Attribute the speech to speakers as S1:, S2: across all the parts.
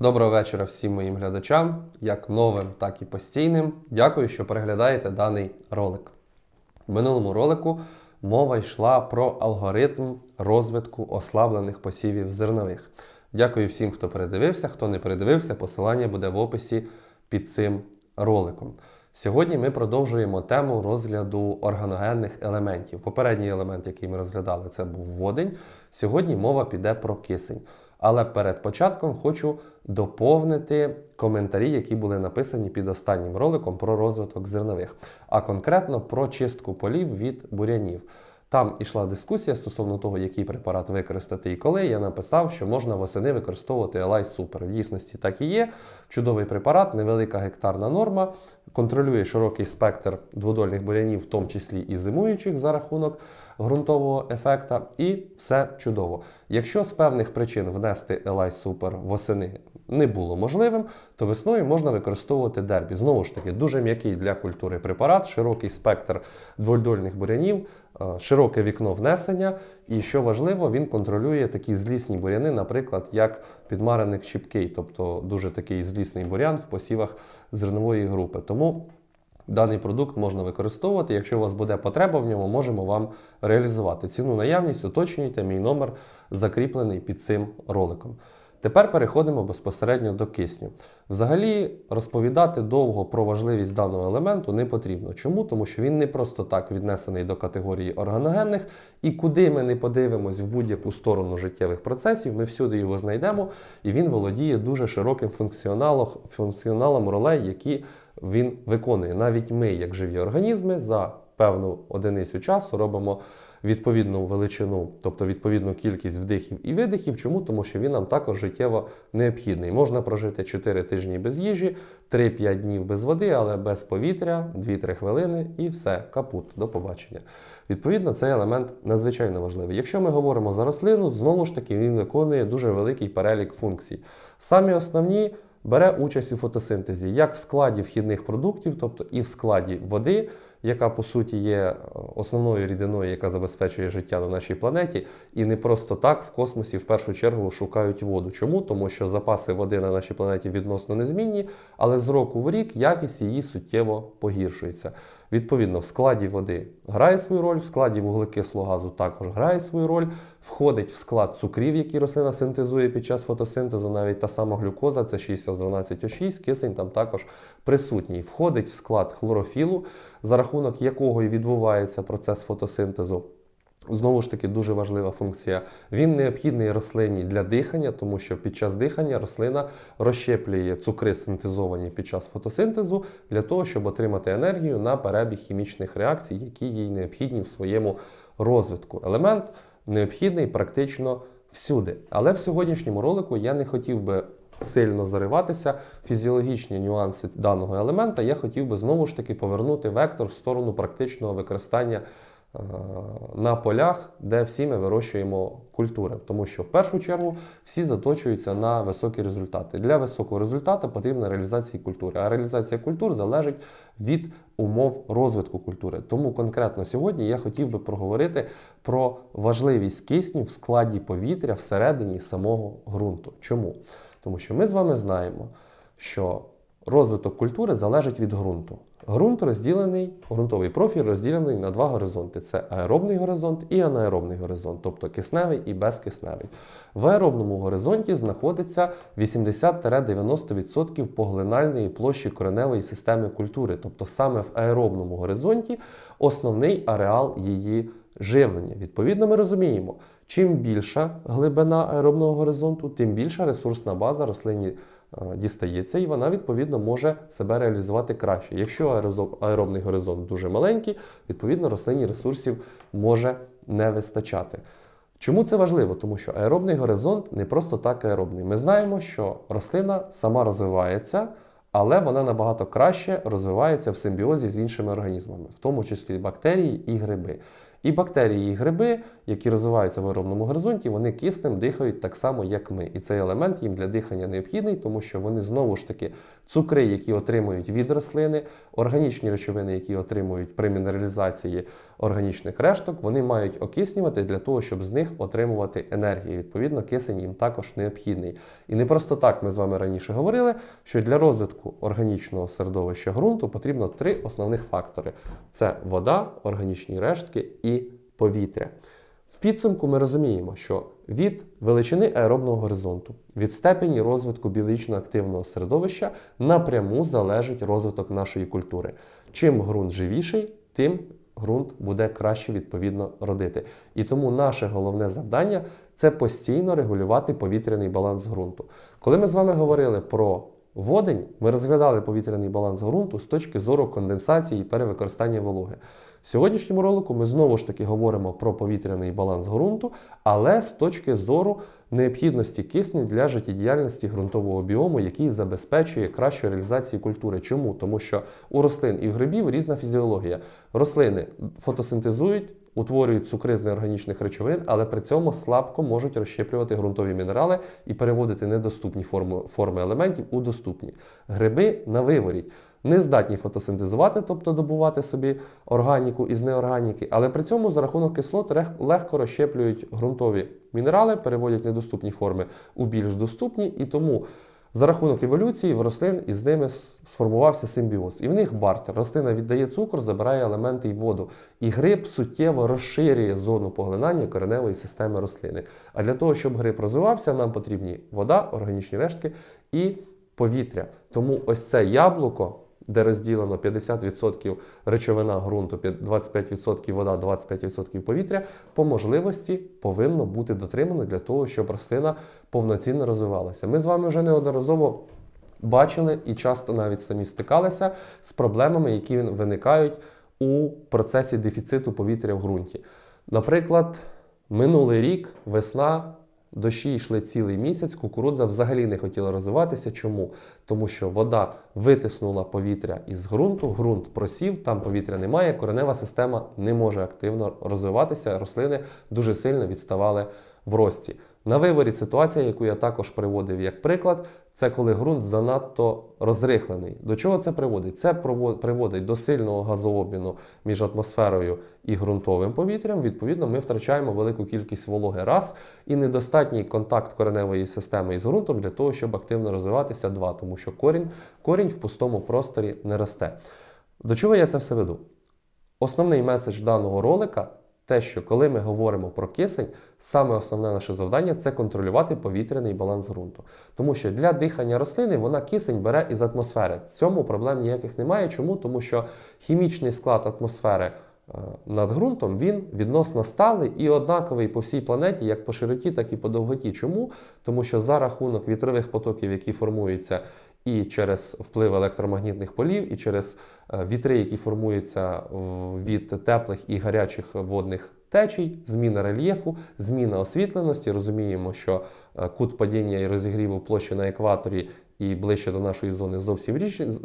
S1: Доброго вечора всім моїм глядачам, як новим, так і постійним. Дякую, що переглядаєте даний ролик. В минулому ролику мова йшла про алгоритм розвитку ослаблених посівів зернових. Дякую всім, хто передивився. Хто не передивився, посилання буде в описі під цим роликом. Сьогодні ми продовжуємо тему розгляду органогенних елементів. Попередній елемент, який ми розглядали, це був водень. Сьогодні мова піде про кисень. Але перед початком хочу доповнити коментарі, які були написані під останнім роликом про розвиток зернових, а конкретно про чистку полів від бурянів. Там ішла дискусія стосовно того, який препарат використати і коли. Я написав, що можна восени використовувати Elai Super. В дійсності так і є. Чудовий препарат, невелика гектарна норма, контролює широкий спектр дводольних бурянів, в тому числі і зимуючих за рахунок ґрунтового ефекта, і все чудово. Якщо з певних причин внести Elai Super восени не було можливим, то весною можна використовувати дербі. Знову ж таки, дуже м'який для культури препарат, широкий спектр дводольних бурянів, широке вікно внесення. І що важливо, він контролює такі злісні буряни, наприклад, як підмареник чіпкий, тобто дуже такий злісний бурян в посівах зернової групи. Тому Даний продукт можна використовувати. Якщо у вас буде потреба в ньому, можемо вам реалізувати. Ціну наявність уточнюйте, мій номер закріплений під цим роликом. Тепер переходимо безпосередньо до кисню. Взагалі, розповідати довго про важливість даного елементу не потрібно. Чому? Тому що він не просто так віднесений до категорії органогенних, і куди ми не подивимось в будь-яку сторону життєвих процесів, ми всюди його знайдемо, і він володіє дуже широким функціоналом, функціоналом ролей, які він виконує. Навіть ми, як живі організми, за певну одиницю часу робимо відповідну величину, тобто відповідну кількість вдихів і видихів. Чому? Тому що він нам також життєво необхідний. Можна прожити 4 тижні без їжі, 3-5 днів без води, але без повітря, 2-3 хвилини і все, капут, до побачення. Відповідно, цей елемент надзвичайно важливий. Якщо ми говоримо за рослину, знову ж таки він виконує дуже великий перелік функцій. Самі основні. Бере участь у фотосинтезі як в складі вхідних продуктів, тобто і в складі води, яка по суті є е, основною рідиною, яка забезпечує життя на нашій планеті, і не просто так в космосі в першу чергу шукають воду. Чому? Тому що запаси води на нашій планеті відносно незмінні, але з року в рік якість її суттєво погіршується. Відповідно, в складі води грає свою роль, в складі вуглекислого газу також грає свою роль, входить в склад цукрів, які рослина синтезує під час фотосинтезу, навіть та сама глюкоза, це 6 з 12О6, кисень там також присутній. Входить в склад хлорофілу, за рахунок якого і відбувається процес фотосинтезу. Знову ж таки, дуже важлива функція. Він необхідний рослині для дихання, тому що під час дихання рослина розщеплює цукри, синтезовані під час фотосинтезу, для того, щоб отримати енергію на перебіг хімічних реакцій, які їй необхідні в своєму розвитку. Елемент необхідний практично всюди. Але в сьогоднішньому ролику я не хотів би. Сильно зариватися фізіологічні нюанси даного елемента, я хотів би знову ж таки повернути вектор в сторону практичного використання на полях, де всі ми вирощуємо культури, тому що в першу чергу всі заточуються на високі результати. Для високого результату потрібна реалізація культури, а реалізація культур залежить від умов розвитку культури. Тому конкретно сьогодні я хотів би проговорити про важливість кисню в складі повітря всередині самого ґрунту. Чому? Тому що ми з вами знаємо, що розвиток культури залежить від ґрунту. Ґрунт розділений, ґрунтовий профіль розділений на два горизонти: це аеробний горизонт і анаеробний горизонт, тобто кисневий і безкисневий. В аеробному горизонті знаходиться 80-90% поглинальної площі кореневої системи культури, тобто саме в аеробному горизонті основний ареал її живлення. Відповідно, ми розуміємо, чим більша глибина аеробного горизонту, тим більша ресурсна база рослині. Е, дістається, і вона відповідно може себе реалізувати краще. Якщо аеробний горизонт дуже маленький, відповідно рослинні ресурсів може не вистачати. Чому це важливо? Тому що аеробний горизонт не просто так аеробний. Ми знаємо, що рослина сама розвивається, але вона набагато краще розвивається в симбіозі з іншими організмами, в тому числі бактерії і гриби. І бактерії, і гриби, які розвиваються в аеробному горизонті, вони киснем дихають так само, як ми. І цей елемент їм для дихання необхідний, тому що вони знову ж таки цукри, які отримують від рослини, органічні речовини, які отримують при мінералізації органічних решток, вони мають окиснювати для того, щоб з них отримувати енергію. Відповідно, кисень їм також необхідний. І не просто так ми з вами раніше говорили, що для розвитку органічного середовища ґрунту потрібно три основних фактори: це вода, органічні рештки і повітря. В підсумку ми розуміємо, що від величини аеробного горизонту, від степені розвитку біологічно активного середовища напряму залежить розвиток нашої культури. Чим ґрунт живіший, тим ґрунт буде краще відповідно родити. І тому наше головне завдання це постійно регулювати повітряний баланс ґрунту. Коли ми з вами говорили про водень, ми розглядали повітряний баланс ґрунту з точки зору конденсації і перевикористання вологи. В сьогоднішньому ролику ми знову ж таки говоримо про повітряний баланс ґрунту, але з точки зору необхідності кисню для життєдіяльності ґрунтового біому, який забезпечує кращу реалізацію культури. Чому? Тому що у рослин і грибів різна фізіологія. Рослини фотосинтезують, утворюють цукри з неорганічних речовин, але при цьому слабко можуть розщеплювати ґрунтові мінерали і переводити недоступні форми, форми елементів у доступні. Гриби на виворіть не здатні фотосинтезувати, тобто добувати собі органіку із неорганіки, але при цьому за рахунок кислот легко розщеплюють ґрунтові мінерали, переводять недоступні форми у більш доступні, і тому за рахунок еволюції в рослин із ними сформувався симбіоз. І в них бартер. Рослина віддає цукор, забирає елементи і воду. І гриб суттєво розширює зону поглинання кореневої системи рослини. А для того, щоб гриб розвивався, нам потрібні вода, органічні рештки і повітря. Тому ось це яблуко, де розділено 50% речовина ґрунту, 25% вода, 25% повітря, по можливості повинно бути дотримано для того, щоб рослина повноцінно розвивалася. Ми з вами вже неодноразово бачили і часто навіть самі стикалися з проблемами, які виникають у процесі дефіциту повітря в ґрунті. Наприклад, минулий рік весна. Дощі йшли цілий місяць, кукурудза взагалі не хотіла розвиватися. Чому? Тому що вода витиснула повітря із ґрунту, ґрунт просів, там повітря немає, коренева система не може активно розвиватися. Рослини дуже сильно відставали в рості. На виворі ситуація, яку я також приводив як приклад, це коли ґрунт занадто розрихлений. До чого це приводить? Це приводить до сильного газообміну між атмосферою і ґрунтовим повітрям. Відповідно, ми втрачаємо велику кількість вологи раз і недостатній контакт кореневої системи із ґрунтом для того, щоб активно розвиватися два, тому що корінь, корінь в пустому просторі не росте. До чого я це все веду? Основний меседж даного ролика те, що коли ми говоримо про кисень, саме основне наше завдання це контролювати повітряний баланс ґрунту. Тому що для дихання рослини вона кисень бере із атмосфери. Цьому проблем ніяких немає. Чому? Тому що хімічний склад атмосфери е, над ґрунтом він відносно сталий і однаковий по всій планеті, як по широті, так і по довготі. Чому? Тому що за рахунок вітрових потоків, які формуються і через вплив електромагнітних полів, і через е, вітри, які формуються від теплих і гарячих водних течій, зміна рельєфу, зміна освітленості. Розуміємо, що е, кут падіння і розігріву площі на екваторі і ближче до нашої зони зовсім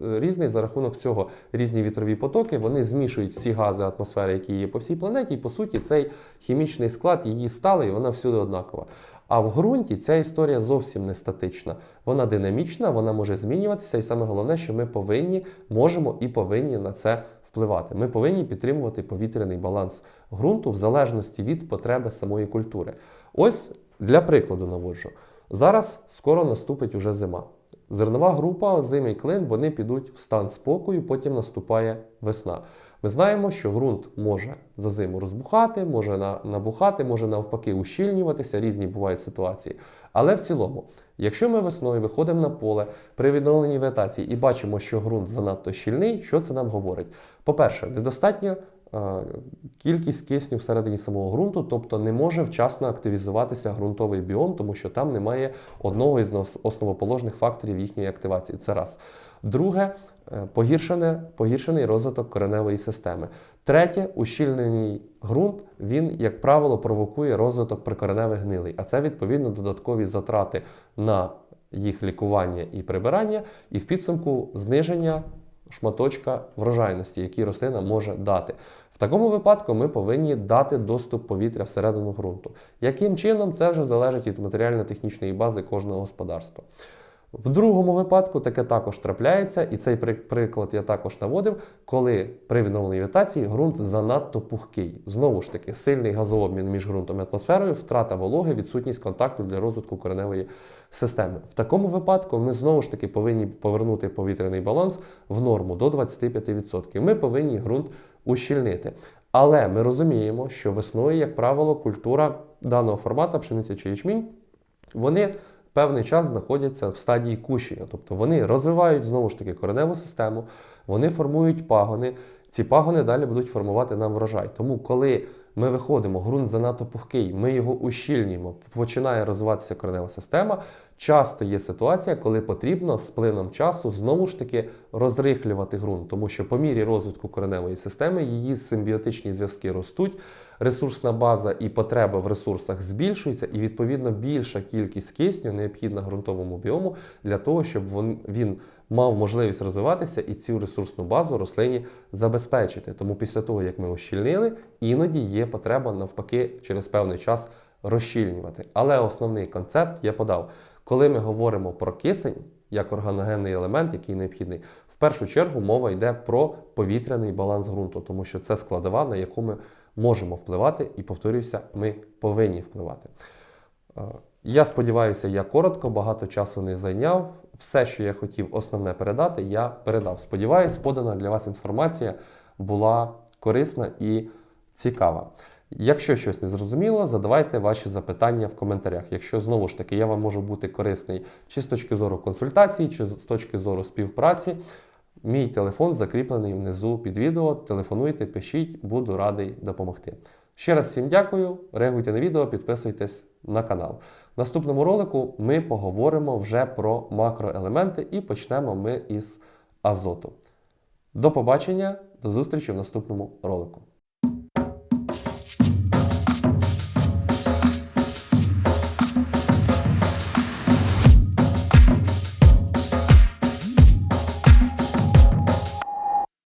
S1: різний. За рахунок цього різні вітрові потоки вони змішують всі гази атмосфери, які є по всій планеті, і по суті цей хімічний склад її сталий, вона всюди однакова. А в ґрунті ця історія зовсім не статична. Вона динамічна, вона може змінюватися, і саме головне, що ми повинні, можемо і повинні на це впливати. Ми повинні підтримувати повітряний баланс ґрунту в залежності від потреби самої культури. Ось для прикладу наводжу. Зараз скоро наступить уже зима. Зернова група, озимий клин, вони підуть в стан спокою, потім наступає весна. Ми знаємо, що ґрунт може за зиму розбухати, може набухати, може навпаки ущільнюватися, різні бувають ситуації. Але в цілому, якщо ми весною виходимо на поле при відновленні вегетації і бачимо, що ґрунт занадто щільний, що це нам говорить? По-перше, недостатня е, кількість кисню всередині самого ґрунту, тобто не може вчасно активізуватися ґрунтовий біом, тому що там немає одного із основоположних факторів їхньої активації. Це раз. Друге, е, погіршене, погіршений розвиток кореневої системи. Третє, ущільнений ґрунт, він, як правило, провокує розвиток прикореневих гнилей, а це відповідно додаткові затрати на їх лікування і прибирання, і в підсумку зниження шматочка врожайності, який рослина може дати. В такому випадку ми повинні дати доступ повітря всередину ґрунту. Яким чином це вже залежить від матеріально-технічної бази кожного господарства. В другому випадку таке також трапляється, і цей приклад я також наводив, коли при відновленій вегетації ґрунт занадто пухкий. Знову ж таки, сильний газообмін між ґрунтом і атмосферою, втрата вологи, відсутність контакту для розвитку кореневої системи. В такому випадку ми знову ж таки повинні повернути повітряний баланс в норму до 25%. Ми повинні ґрунт ущільнити. Але ми розуміємо, що весною, як правило, культура даного формату, пшениця чи ячмінь, вони певний час знаходяться в стадії кущення. Тобто вони розвивають знову ж таки кореневу систему, вони формують пагони. Ці пагони далі будуть формувати нам врожай. Тому, коли ми виходимо, ґрунт занадто пухкий, ми його ущільнюємо, починає розвиватися коренева система. Часто є ситуація, коли потрібно з плином часу знову ж таки розрихлювати ґрунт, тому що по мірі розвитку кореневої системи її симбіотичні зв'язки ростуть, ресурсна база і потреба в ресурсах збільшується, і відповідно більша кількість кисню необхідна ґрунтовому біому для того, щоб він, мав можливість розвиватися і цю ресурсну базу рослині забезпечити. Тому після того, як ми ущільнили, іноді є потреба навпаки через певний час розщільнювати. Але основний концепт я подав. Коли ми говоримо про кисень як органогенний елемент, який необхідний, в першу чергу мова йде про повітряний баланс ґрунту, тому що це складова, на яку ми можемо впливати, і повторююся, ми повинні впливати. Я сподіваюся, я коротко, багато часу не зайняв. Все, що я хотів основне передати, я передав. Сподіваюсь, подана для вас інформація була корисна і цікава. Якщо щось не зрозуміло, задавайте ваші запитання в коментарях. Якщо знову ж таки я вам можу бути корисний чи з точки зору консультації, чи з точки зору співпраці, мій телефон закріплений внизу під відео. Телефонуйте, пишіть, буду радий допомогти. Ще раз всім дякую. Реагуйте на відео, підписуйтесь на канал. В наступному ролику ми поговоримо вже про макроелементи і почнемо ми із азоту. До побачення, до зустрічі в наступному ролику.